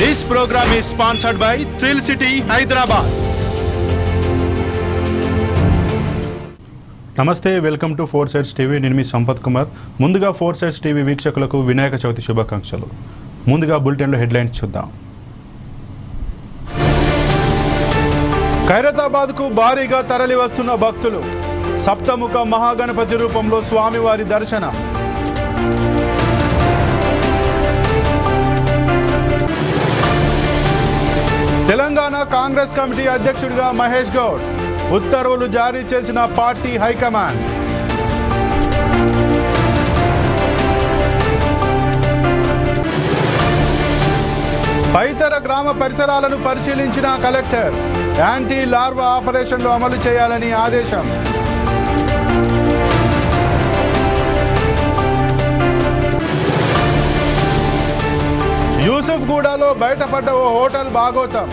This program is sponsored by Thrill City, Hyderabad. నమస్తే welcome to four sides TV. నేను మీ సంపత్ కుమార్. ముందుగా four sides TV వీక్షకులకు వినాయక చవితి శుభాకాంక్షలు. ముందుగా బులెటిన్లో హెడ్లైన్స్ చూద్దాం. ఖైరతాబాద్కు భారీగా తరలి వస్తున్న భక్తులు సప్తముఖ మహాగణపతి రూపంలో స్వామివారి దర్శనం. తెలంగాణ కాంగ్రెస్ కమిటీ అధ్యక్షుడిగా మహేష్ గౌడ్ ఉత్తర్వులు జారీ చేసిన పార్టీ హైకమాండ్. పైతర గ్రామ పరిసరాలను పరిశీలించిన కలెక్టర్ యాంటీ లార్వా ఆపరేషన్లు అమలు చేయాలని ఆదేశం. యూసుఫ్గూడలో బయటపడ్డ ఓ హోటల్ బాగోతం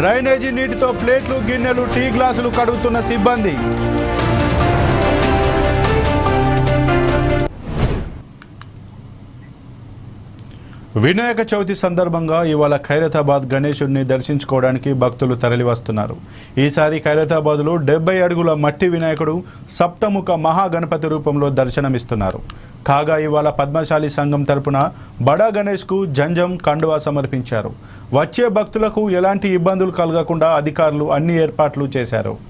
డ్రైనేజీ నీటితో ప్లేట్లు గిన్నెలు టీ గ్లాసులు కడుగుతున్న సిబ్బంది. వినాయక చవితి సందర్భంగా ఇవాళ ఖైరతాబాద్ గణేశుడిని దర్శించుకోవడానికి భక్తులు తరలివస్తున్నారు. ఈసారి ఖైరతాబాద్లో డెబ్బై అడుగుల మట్టి వినాయకుడు సప్తముఖ మహాగణపతి రూపంలో దర్శనమిస్తున్నారు. కాగా ఇవాళ పద్మశాలి సంఘం తరపున బడా గణేష్కు జంజం కండువా సమర్పించారు. వచ్చే భక్తులకు ఎలాంటి ఇబ్బందులు కలగకుండా అధికారులు అన్ని ఏర్పాట్లు చేశారు.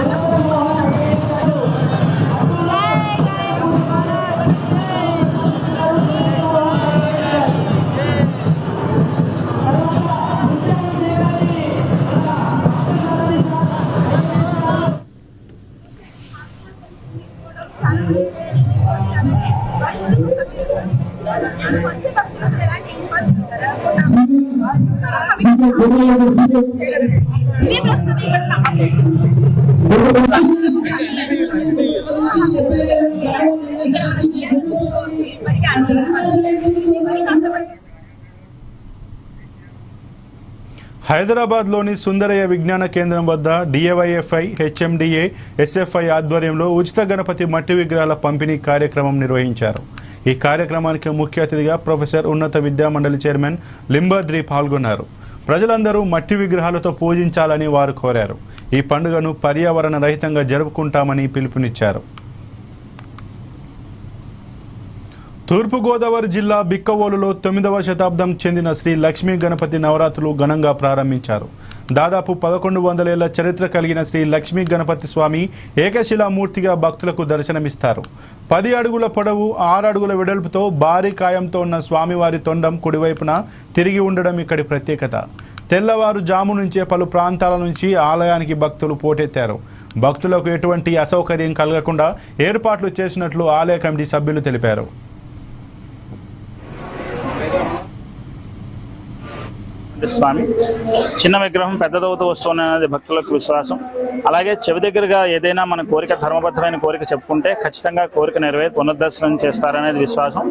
ఇది హైదరాబాద్లోని సుందరయ్య విజ్ఞాన కేంద్రం వద్ద డిఏవైఎఫ్ఐ హెచ్ఎండిఏ ఎస్ఎఫ్ఐ ఆధ్వర్యంలో ఉచిత గణపతి మట్టి విగ్రహాల పంపిణీ కార్యక్రమం నిర్వహించారు. ఈ కార్యక్రమానికి ముఖ్య అతిథిగా ప్రొఫెసర్ ఉన్నత విద్యామండలి చైర్మన్ లింబాద్రి పాల్గొన్నారు. ప్రజలందరూ మట్టి విగ్రహాలతో పూజించాలని వారు కోరారు. ఈ పండుగను పర్యావరణ రహితంగా జరుపుకుంటామని పిలుపునిచ్చారు. తూర్పుగోదావరి జిల్లా బిక్కవోలులో తొమ్మిదవ శతాబ్దం చెందిన శ్రీ లక్ష్మీ గణపతి నవరాత్రులు ఘనంగా ప్రారంభించారు. దాదాపు పదకొండు వందలేళ్ళ చరిత్ర కలిగిన శ్రీ లక్ష్మీ గణపతి స్వామి ఏకశిలామూర్తిగా భక్తులకు దర్శనమిస్తారు. పది అడుగుల పొడవు ఆరు అడుగుల వెడల్పుతో భారీ కాయంతో ఉన్న స్వామివారి తొండం కుడివైపున తిరిగి ఉండడం ఇక్కడి ప్రత్యేకత. తెల్లవారు జాము నుంచే పలు ప్రాంతాల నుంచి ఆలయానికి భక్తులు పోటెత్తారు. భక్తులకు ఎటువంటి అసౌకర్యం కలగకుండా ఏర్పాట్లు చేసినట్లు ఆలయ కమిటీ సభ్యులు తెలిపారు అంటే స్వామి. చిన్న విగ్రహం పెద్దదవుతూ వస్తుంది అనేది భక్తులకు విశ్వాసం. అలాగే చెవి దగ్గరగా ఏదైనా మన కోరిక ధర్మబద్ధమైన కోరిక చెప్పుకుంటే ఖచ్చితంగా కోరిక నెరవేరి పునర్దర్శనం చేస్తారనేది విశ్వాసం.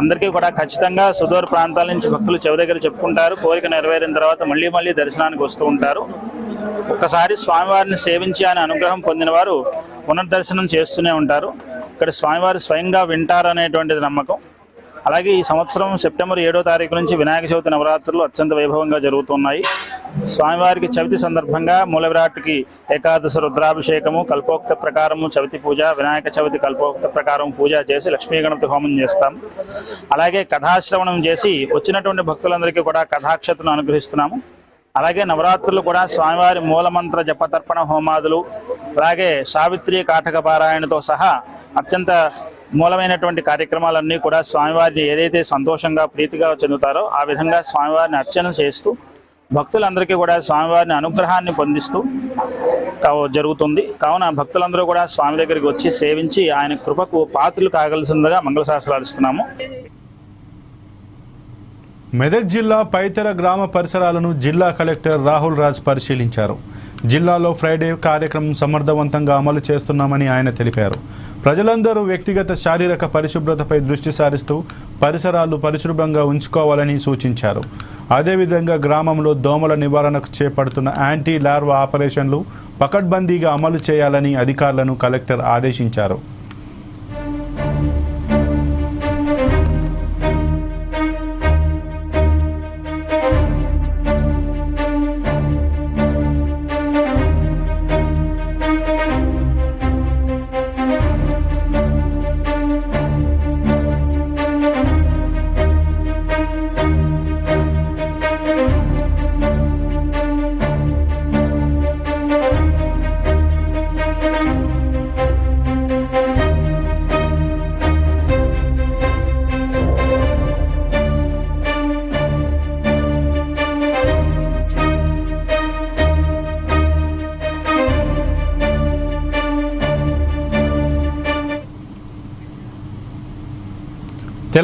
అందరికీ కూడా ఖచ్చితంగా సుదూర ప్రాంతాల నుంచి భక్తులు చెవి దగ్గర చెప్పుకుంటారు. కోరిక నెరవేరిన తర్వాత మళ్ళీ మళ్ళీ దర్శనానికి వస్తూ ఉంటారు. ఒక్కసారి స్వామివారిని సేవించి ఆయన అనుగ్రహం పొందిన వారు పునర్దర్శనం చేస్తూనే ఉంటారు. ఇక్కడ స్వామివారు స్వయంగా వింటారనేటువంటిది నమ్మకం. అలాగే ఈ సంవత్సరం సెప్టెంబర్ ఏడో తారీఖు నుంచి వినాయక చవితి నవరాత్రులు అత్యంత వైభవంగా జరుగుతున్నాయి. స్వామివారికి చవితి సందర్భంగా మూల విరాట్కి ఏకాదశ రుద్రాభిషేకము కల్పోక్త ప్రకారము చవితి పూజ వినాయక చవితి కల్పోక్త ప్రకారం పూజ చేసి లక్ష్మీ గణపతి హోమం చేస్తాం. అలాగే కథాశ్రవణం చేసి వచ్చినటువంటి భక్తులందరికీ కూడా కథాక్షతను అనుగ్రహిస్తున్నాము. అలాగే నవరాత్రులు కూడా స్వామివారి మూలమంత్ర జపతర్పణ హోమాదులు అలాగే సావిత్రి కాటక పారాయణతో సహా అత్యంత మూలమైనటువంటి కార్యక్రమాలన్నీ కూడా స్వామివారిని ఏదైతే సంతోషంగా ప్రీతిగా చెందుతారో ఆ విధంగా స్వామివారిని అర్చన చేస్తూ భక్తులందరికీ కూడా స్వామివారిని అనుగ్రహాన్ని పొందిస్తూ జరుగుతుంది. కావున భక్తులందరూ కూడా స్వామి దగ్గరికి వచ్చి సేవించి ఆయన కృపకు పాత్రలు కాగలసిందిగా మంగళశాస్త్రాలు ఇస్తున్నాము. మెదక్ జిల్లా పైతెర గ్రామ పరిసరాలను జిల్లా కలెక్టర్ రాహుల్ రాజ్ పరిశీలించారు. జిల్లాలో ఫ్రైడే కార్యక్రమం సమర్థవంతంగా అమలు చేస్తున్నామని ఆయన తెలిపారు. ప్రజలందరూ వ్యక్తిగత శారీరక పరిశుభ్రతపై దృష్టి సారిస్తూ పరిసరాలు పరిశుభ్రంగా ఉంచుకోవాలని సూచించారు. అదేవిధంగా గ్రామంలో దోమల నివారణకు చేపడుతున్న యాంటీ లార్వా ఆపరేషన్లు పకడ్బందీగా అమలు చేయాలని అధికారులను కలెక్టర్ ఆదేశించారు.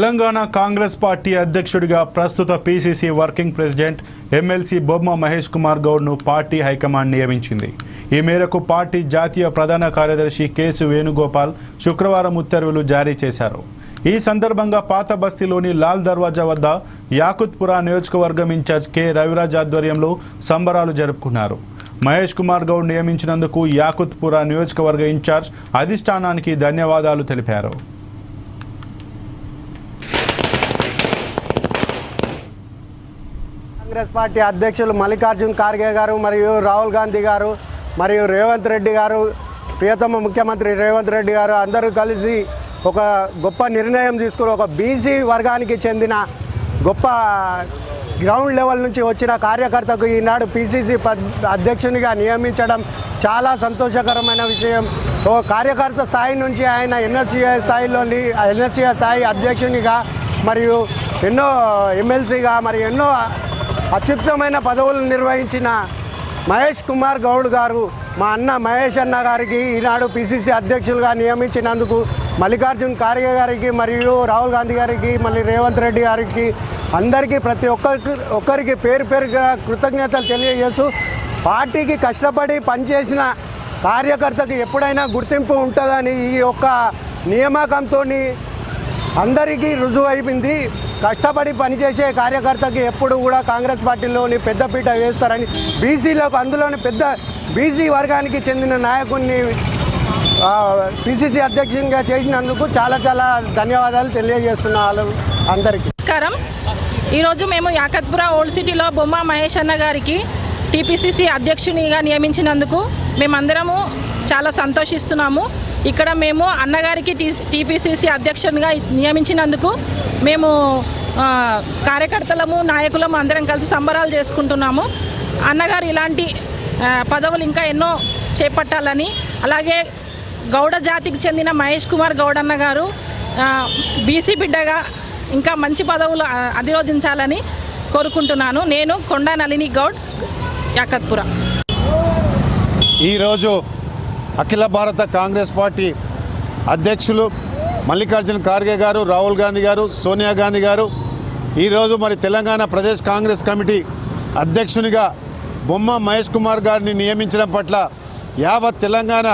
తెలంగాణ కాంగ్రెస్ పార్టీ అధ్యక్షుడిగా ప్రస్తుత PCC working president MLC Bomma Mahesh Kumar గౌడ్ను party high command నియమించింది. ఈ మేరకు పార్టీ జాతీయ ప్రధాన కార్యదర్శి కేసు వేణుగోపాల్ శుక్రవారం ఉత్తర్వులు జారీ చేశారు. ఈ సందర్భంగా పాత బస్తీలోని లాల్ దర్వాజా వద్ద యాకుత్పురా నియోజకవర్గం ఇన్ఛార్జ్ కె. రవిరాజ్ ఆధ్వర్యంలో సంబరాలు జరుపుకున్నారు. మహేష్ కుమార్ గౌడ్ నియమించినందుకు యాకుత్పురా నియోజకవర్గ ఇన్ఛార్జ్ అధిష్టానానికి ధన్యవాదాలు తెలిపారు. కాంగ్రెస్ పార్టీ అధ్యక్షులు మల్లికార్జున్ ఖార్గే గారు మరియు రాహుల్ గాంధీ గారు మరియు రేవంత్ రెడ్డి గారు ప్రియతమ ముఖ్యమంత్రి రేవంత్ రెడ్డి గారు అందరూ కలిసి ఒక గొప్ప నిర్ణయం తీసుకుని ఒక బీసీ వర్గానికి చెందిన గొప్ప గ్రౌండ్ లెవెల్ నుంచి వచ్చిన కార్యకర్తకు ఈనాడు పిసిసి అధ్యక్షునిగా నియమించడం చాలా సంతోషకరమైన విషయం. ఓ కార్యకర్త స్థాయి నుంచి ఆయన ఎన్ఎస్సీఏ స్థాయిలోని ఎన్ఎస్సీఏ స్థాయి అధ్యక్షునిగా మరియు ఎన్నో ఎమ్మెల్సీగా మరి ఎన్నో అత్యుత్తమైన పదవులు నిర్వహించిన మహేష్ కుమార్ గౌడ్ గారు మా అన్న మహేష్ అన్న గారికి ఈనాడు పిసిసి అధ్యక్షులుగా నియమించినందుకు మల్లికార్జున్ ఖార్గే గారికి మరియు రాహుల్ గాంధీ గారికి మళ్ళీ రేవంత్ రెడ్డి గారికి అందరికీ ప్రతి ఒక్కరికి ఒక్కరికి పేరు పేరుగా కృతజ్ఞతలు తెలియజేస్తూ పార్టీకి కష్టపడి పనిచేసిన కార్యకర్తకు ఎప్పుడైనా గుర్తింపు ఉంటుందని ఈ యొక్క నియామకంతో అందరికీ రుజువు అయిపోయింది కష్టపడి పనిచేసే కార్యకర్తకి ఎప్పుడు కూడా కాంగ్రెస్ పార్టీలోని పెద్దపీట వేస్తారని బీసీలకు అందులోని పెద్ద బీసీ వర్గానికి చెందిన నాయకుడిని పిసిసి అధ్యక్షునిగా చేసినందుకు చాలా చాలా ధన్యవాదాలు తెలియజేస్తున్నారు అందరికీ. నమస్కారం. ఈరోజు మేము యాకత్పుర ఓల్డ్ సిటీలో బొమ్మ మహేష్ అన్న గారికి టీపీసీసీ అధ్యక్షునిగా నియమించినందుకు మేమందరము చాలా సంతోషిస్తున్నాము. ఇక్కడ మేము అన్నగారికి టీ టీపీసీసీ అధ్యక్షునిగా నియమించినందుకు మేము కార్యకర్తలము నాయకులము అందరం కలిసి సంబరాలు చేసుకుంటున్నాము. అన్నగారు ఇలాంటి పదవులు ఇంకా ఎన్నో చేపట్టాలని అలాగే గౌడ జాతికి చెందిన మహేష్ కుమార్ గౌడ అన్నగారు బీసీ బిడ్డగా ఇంకా మంచి పదవులు అధిరోజించాలని కోరుకుంటున్నాను. నేను కొండా నళిని గౌడ్ యాకత్పుర. ఈరోజు అఖిల భారత కాంగ్రెస్ పార్టీ అధ్యక్షులు మల్లికార్జున ఖార్గే గారు రాహుల్ గాంధీ గారు సోనియా గాంధీ గారు. ఈరోజు మరి తెలంగాణ ప్రదేశ్ కాంగ్రెస్ కమిటీ అధ్యక్షునిగా బొమ్మ మహేష్ కుమార్ గారిని నియమించడం పట్ల యావత్ తెలంగాణ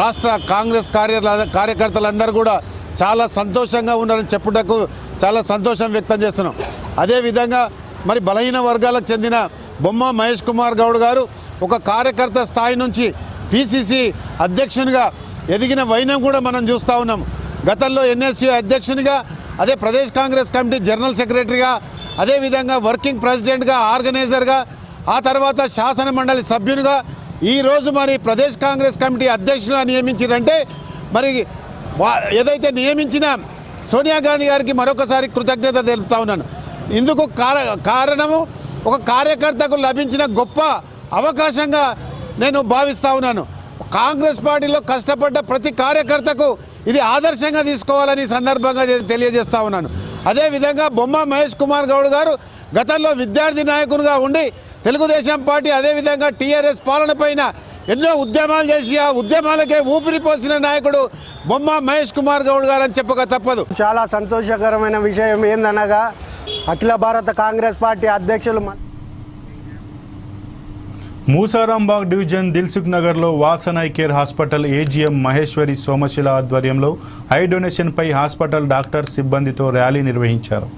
రాష్ట్ర కాంగ్రెస్ కార్య కార్యకర్తలందరూ కూడా చాలా సంతోషంగా ఉన్నారని చెప్పుటకు చాలా సంతోషం వ్యక్తం చేస్తున్నాం. అదేవిధంగా మరి బలహీన వర్గాలకు చెందిన బొమ్మ మహేష్ కుమార్ గౌడ్ గారు ఒక కార్యకర్త స్థాయి నుంచి పిసిసి అధ్యక్షునిగా ఎదిగిన వైనం కూడా మనం చూస్తూ ఉన్నాం. గతంలో ఎన్ఎస్యూ అధ్యక్షునిగా అదే ప్రదేశ్ కాంగ్రెస్ కమిటీ జనరల్ సెక్రటరీగా అదేవిధంగా వర్కింగ్ ప్రెసిడెంట్గా ఆర్గనైజర్గా ఆ తర్వాత శాసన మండలి సభ్యునిగా ఈరోజు మరి ప్రదేశ్ కాంగ్రెస్ కమిటీ అధ్యక్షునిగా నియమించారంటే మరి ఏదైతే నియమించిన సోనియా గాంధీ గారికి మరొకసారి కృతజ్ఞత తెలుపుతా ఉన్నాను. ఇందుకు కారణము ఒక కార్యకర్తకు లభించిన గొప్ప అవకాశంగా నేను భావిస్తా ఉన్నాను. కాంగ్రెస్ పార్టీలో కష్టపడ్డ ప్రతి కార్యకర్తకు ఇది ఆదర్శంగా తీసుకోవాలని సందర్భంగా తెలియజేస్తా ఉన్నాను. అదేవిధంగా బొమ్మ మహేష్ కుమార్ గౌడ్ గారు గతంలో విద్యార్థి నాయకునిగా ఉండి తెలుగుదేశం పార్టీ అదేవిధంగా టీఆర్ఎస్ పాలన పైన ఎన్నో ఉద్యమాలు చేసి ఆ ఉద్యమాలకే ఊపిరిపోసిన నాయకుడు బొమ్మ మహేష్ కుమార్ గౌడ్ గారు అని చెప్పక తప్పదు. చాలా సంతోషకరమైన విషయం ఏందనగా అఖిల భారత కాంగ్రెస్ పార్టీ అధ్యక్షులు మ- మూసారాంబాగ్ డివిజన్ దిల్సుఖ్ నగర్లో Vasan care hospital AGM Maheshwari Somasila ఆధ్వర్యంలో ఐ డొనేషన్పై హాస్పిటల్ డాక్టర్ సిబ్బందితో ర్యాలీ నిర్వహించారు.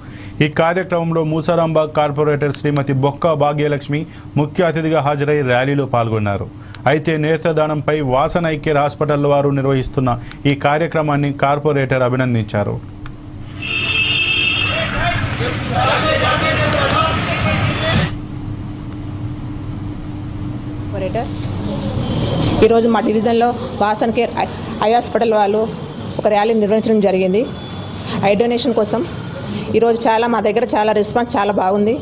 ఈ కార్యక్రమంలో మూసారాంబాగ్ కార్పొరేటర్ శ్రీమతి బొక్క భాగ్యలక్ష్మి ముఖ్య అతిథిగా హాజరై ర్యాలీలో పాల్గొన్నారు. అయితే నేత్రదానంపై వాసన్ కేర్ హాస్పిటల్ వారు నిర్వహిస్తున్న ఈ కార్యక్రమాన్ని కార్పొరేటర్ అభినందించారు. ఆపరేటర్. ఈరోజు మా డివిజన్లో వాసన్ కేర్ ఐ- హాస్పిటల్ వాళ్ళు ఒక ర్యాలీ నిర్వహించడం జరిగింది. ఐ డొనేషన్ కోసం. ఈరోజు చాలా మా దగ్గర చాలా రెస్పాన్స్ చాలా బాగుంది.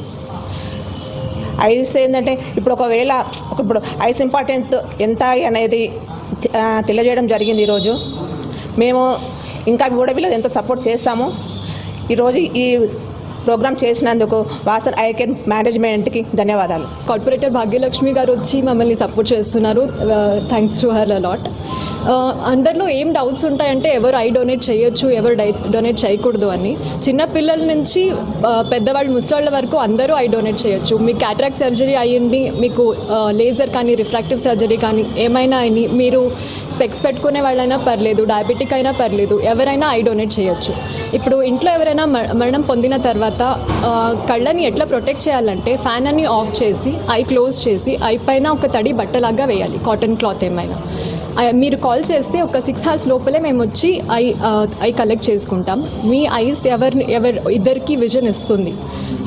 ఐస్ ఏంటంటే ఇప్పుడు ఒకవేళ ఇప్పుడు ఐస్ ఇంపార్టెంట్ ఎంత అనేది తెలియజేయడం జరిగింది ఈరోజు. మేము ఇంకా కూడా వీళ్ళు ఎంత సపోర్ట్ చేస్తాము ఈరోజు ఈ ప్రోగ్రామ్ చేసినందుకు వాసన్ ఐ కేర్ మేనేజ్మెంట్కి ధన్యవాదాలు. కార్పొరేటర్ భాగ్యలక్ష్మి గారు వచ్చి మమ్మల్ని సపోర్ట్ చేస్తున్నారు. థ్యాంక్స్ టు హర్ అలాట్ అందరిలో ఏం డౌట్స్ ఉంటాయంటే ఎవరు ఐ డొనేట్ చేయొచ్చు ఎవరు డై డొనేట్ చేయకూడదు అని. చిన్న పిల్లల నుంచి uh, పెద్దవాళ్ళు ముసలాళ్ళ వరకు అందరూ ఐ డొనేట్ చేయొచ్చు. మీకు క్యాట్రాక్ట్ సర్జరీ అయ్యింది మీకు uh, లేజర్ కానీ రిఫ్రాక్టివ్ సర్జరీ కానీ ఏమైనా అయినాయి మీరు స్పెక్స్ పెట్టుకునే వాళ్ళైనా పర్లేదు డయాబెటిక్ అయినా పర్లేదు ఎవరైనా ఐ డొనేట్ చేయొచ్చు. ఇప్పుడు ఇంట్లో ఎవరైనా మరణం పొందిన తర్వాత తర్వాత కళ్ళని ఎట్లా ప్రొటెక్ట్ చేయాలంటే ఫ్యాన్ అన్ని ఆఫ్ చేసి ఐ క్లోజ్ చేసి ఐ పైన ఒక తడి బట్టలాగా వేయాలి కాటన్ క్లాత్ ఏమైనా. మీరు కాల్ చేస్తే ఒక సిక్స్ అవర్స్ లోపలే మేము వచ్చి ఐ ఐ కలెక్ట్ చేసుకుంటాం. మీ ఐస్ ఎవరిని ఎవరు ఇద్దరికి విజన్ ఇస్తుంది.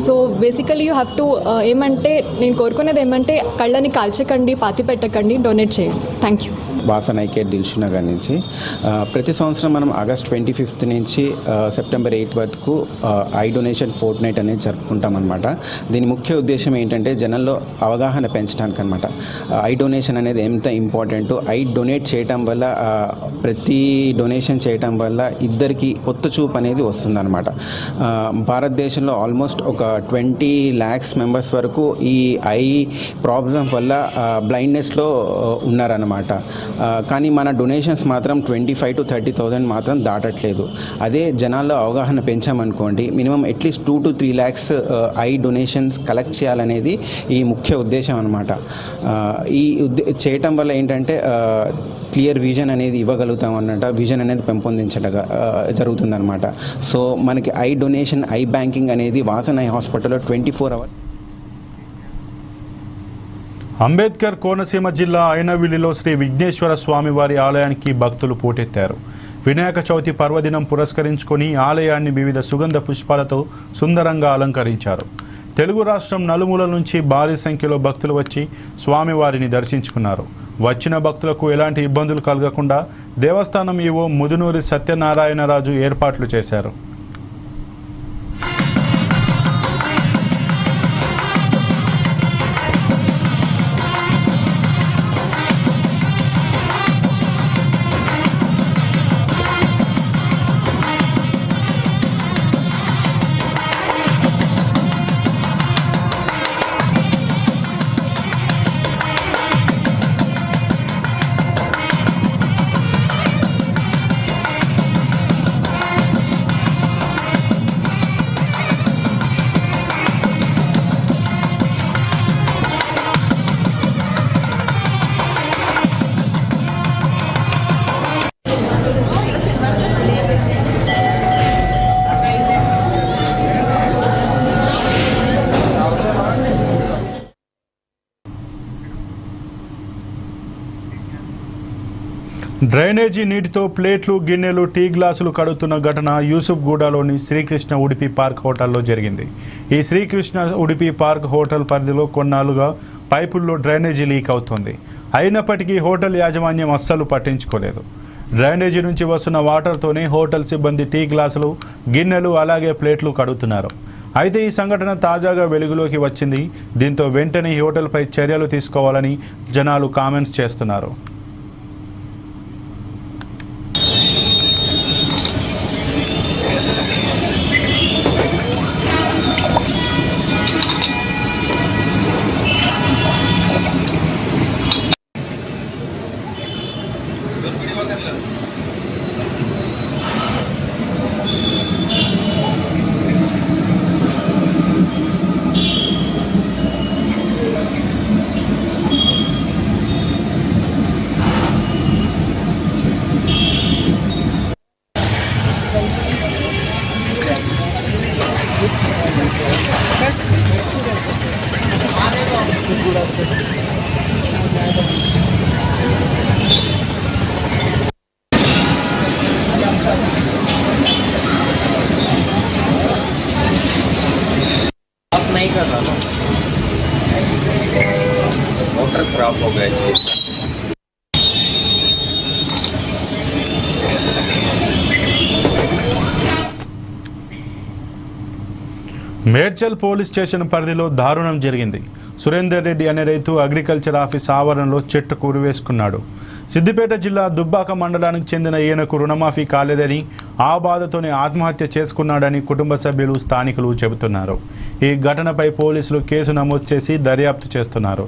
So basically you have to ఏమంటే నేను కోరుకునేది ఏమంటే కళ్ళని కాల్చకండి పాతి పెట్టకండి డొనేట్ చేయండి. Thank you Vasan eye care Dilsukhnagar నుంచి. ప్రతి సంవత్సరం మనం ఆగస్ట్ ట్వంటీ ఫిఫ్త్ నుంచి సెప్టెంబర్ ఎయిట్ వరకు ఐ డొనేషన్ ఫోర్ట్ నైట్ అనేది జరుపుకుంటాం అనమాట దీని ముఖ్య ఉద్దేశం ఏంటంటే జనంలో అవగాహన పెంచడానికి అనమాట ఐ డొనేషన్ అనేది ఎంత ఇంపార్టెంట్ ఐ డొనేట్ చేయటం వల్ల ప్రతి డొనేషన్ చేయటం వల్ల ఇద్దరికి కొత్త చూపు అనేది వస్తుందన్నమాట. భారతదేశంలో ఆల్మోస్ట్ ఒక ట్వంటీ ల్యాక్స్ మెంబర్స్ వరకు ఈ ఐ ప్రాబ్లం వల్ల బ్లైండ్నెస్లో ఉన్నారన్నమాట. కానీ మన డొనేషన్స్ మాత్రం twenty five to thirty thousand మాత్రం దాటట్లేదు. అదే జనాల్లో అవగాహన పెంచామనుకోండి minimum at least two to three lakhs I donations collect చేయాలనేది ఈ ముఖ్య ఉద్దేశం అనమాట ఈ ఉద్దే చేయటం వల్ల ఏంటంటే క్లియర్ విజన్ అనేది ఇవ్వగలుగుతాం అన్నట్టు విజన్ అనేది పెంపొందించటగా జరుగుతుందన్నమాట. సో మనకి ఐ డొనేషన్ ఐ బ్యాంకింగ్ అనేది వాసన ఐ హాస్పిటల్లో twenty four hours Ambedkar Konaseema జిల్లా అయినవిల్లిలో శ్రీ విఘ్నేశ్వర స్వామివారి ఆలయానికి భక్తులు పోటెత్తారు. వినాయక చవితి పర్వదినం పురస్కరించుకొని ఆలయాన్ని వివిధ సుగంధ పుష్పాలతో సుందరంగా అలంకరించారు. తెలుగు రాష్ట్రం నలుమూల నుంచి భారీ సంఖ్యలో భక్తులు వచ్చి స్వామివారిని దర్శించుకున్నారు. వచ్చిన భక్తులకు ఎలాంటి ఇబ్బందులు కలగకుండా దేవస్థానం ఈవో ముదునూరి సత్యనారాయణరాజు ఏర్పాట్లు చేశారు. డ్రైనేజీ నీటితో ప్లేట్లు గిన్నెలు టీ గ్లాసులు కడుగుతున్న ఘటన యూసుఫ్గూడలోని శ్రీకృష్ణ ఉడిపి పార్క్ హోటల్లో జరిగింది. ఈ శ్రీకృష్ణ ఉడిపి పార్క్ హోటల్ పరిధిలో కొన్నాళ్ళుగా పైపుల్లో డ్రైనేజీ లీక్ అవుతుంది. అయినప్పటికీ హోటల్ యాజమాన్యం అస్సలు పట్టించుకోలేదు. డ్రైనేజీ నుంచి వస్తున్న వాటర్తోనే హోటల్ సిబ్బంది టీ గ్లాసులు గిన్నెలు అలాగే ప్లేట్లు కడుగుతున్నారు. అయితే ఈ సంఘటన తాజాగా వెలుగులోకి వచ్చింది. దీంతో వెంటనే ఈ హోటల్పై చర్యలు తీసుకోవాలని జనాలు కామెంట్స్ చేస్తున్నారు. नहीं कर रहा ना मोटर खराब हो गया మేడ్చల్ పోలీస్ స్టేషన్ పరిధిలో దారుణం జరిగింది. సురేందర్ రెడ్డి అనే రైతు అగ్రికల్చర్ ఆఫీస్ ఆవరణలో చెట్టు కూరువేసుకున్నాడు. సిద్దిపేట జిల్లా దుబ్బాక మండలానికి చెందిన ఈయనకు రుణమాఫీ కాలేదని ఆ బాధతోనే ఆత్మహత్య చేసుకున్నాడని కుటుంబ సభ్యులు స్థానికులు చెబుతున్నారు. ఈ ఘటనపై పోలీసులు కేసు నమోదు చేసి దర్యాప్తు చేస్తున్నారు.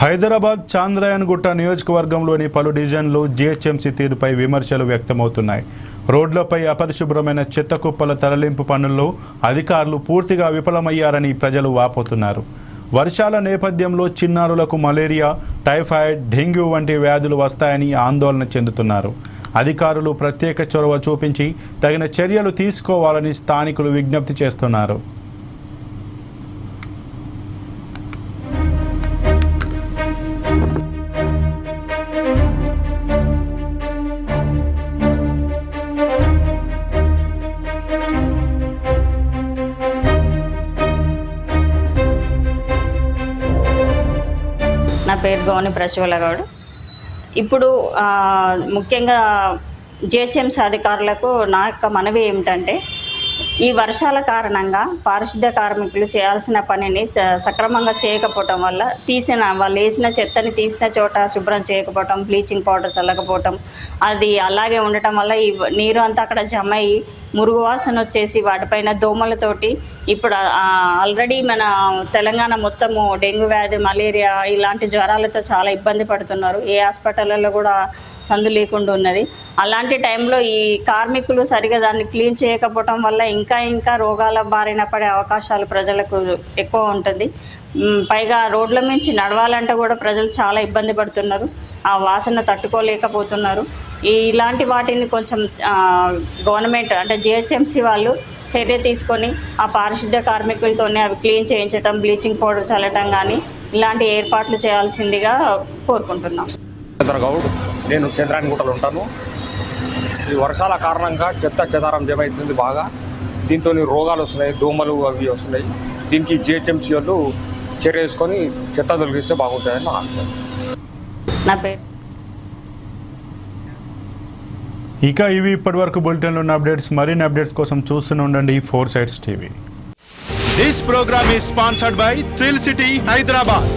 హైదరాబాద్ చాంద్రాయన్గుట్ట నియోజకవర్గంలోని పలు డివిజన్లు జీహెచ్ఎంసీ తీరుపై విమర్శలు వ్యక్తమవుతున్నాయి. రోడ్లపై అపరిశుభ్రమైన చెత్త కుప్పల తరలింపు పనుల్లో అధికారులు పూర్తిగా విఫలమయ్యారని ప్రజలు వాపోతున్నారు. వర్షాల నేపథ్యంలో చిన్నారులకు మలేరియా టైఫాయిడ్ డెంగ్యూ వంటి వ్యాధులు వస్తాయని ఆందోళన చెందుతున్నారు. అధికారులు ప్రత్యేక చొరవ చూపించి తగిన చర్యలు తీసుకోవాలని స్థానికులు విజ్ఞప్తి చేస్తున్నారు. గౌని ప్రజ్వల గౌడ్ ఇప్పుడు ముఖ్యంగా జిహెచ్ఎంసీ అధికారులకు నా యొక్క మనవి ఏమిటంటే ఈ వర్షాల కారణంగా పారిశుద్ధ్య కార్మికులు చేయాల్సిన పనిని స- సక్రమంగా చేయకపోవటం వల్ల తీసిన వాళ్ళు వేసిన చెత్తని తీసిన చోట శుభ్రం చేయకపోవటం బ్లీచింగ్ పౌడర్ చల్లకపోవటం అది అలాగే ఉండటం వల్ల ఈ నీరు అంతా అక్కడ జమ అయ్యి మురుగు వాసన వచ్చేసి వాటిపైన దోమలతోటి ఇప్పుడు ఆల్రెడీ మన తెలంగాణ మొత్తము డెంగ్యూ వ్యాధి మలేరియా ఇలాంటి జ్వరాలతో చాలా ఇబ్బంది పడుతున్నారు. ఏ హాస్పిటల్లో కూడా సందు లేకుండా ఉన్నది. అలాంటి టైంలో ఈ కార్మికులు సరిగా దాన్ని క్లీన్ చేయకపోవటం వల్ల ఇంకా ఇంకా రోగాల బారిన పడే అవకాశాలు ప్రజలకు ఎక్కువ ఉంటుంది. పైగా రోడ్ల మించి నడవాలంటే కూడా ప్రజలు చాలా ఇబ్బంది పడుతున్నారు. ఆ వాసన తట్టుకోలేకపోతున్నారు. ఇలాంటి వాటిని కొంచెం గవర్నమెంట్ అంటే జిహెచ్ఎంసీ వాళ్ళు చర్య తీసుకొని ఆ పారిశుద్ధ్య కార్మికులతోనే అవి క్లీన్ చేయించటం బ్లీచింగ్ పౌడర్ చల్లటం కానీ ఇలాంటి ఏర్పాట్లు చేయాల్సిందిగా కోరుకుంటున్నాం. నేను చంద్రాయణగుట్టలో ఉంటాను. ఈ వర్షాల కారణంగా చెత్త చెదారం జమ అవుతుంది బాగా? దీంతో రోగాలు వస్తున్నాయి దోమలు అవి వస్తున్నాయి. దీనికి జిహెచ్ఎంసీ వాళ్ళు చర్య తీసుకొని చెత్త తొలగిస్తే బాగుంటుందని నా నా పేరు ఇక ఇవి ఇప్పటివరకు బులెటిన్లో ఉన్న అప్డేట్స్. మరిన్ని అప్డేట్స్ కోసం చూస్తూనే ఉండండి four sides TV. This program is sponsored by thrill city Hyderabad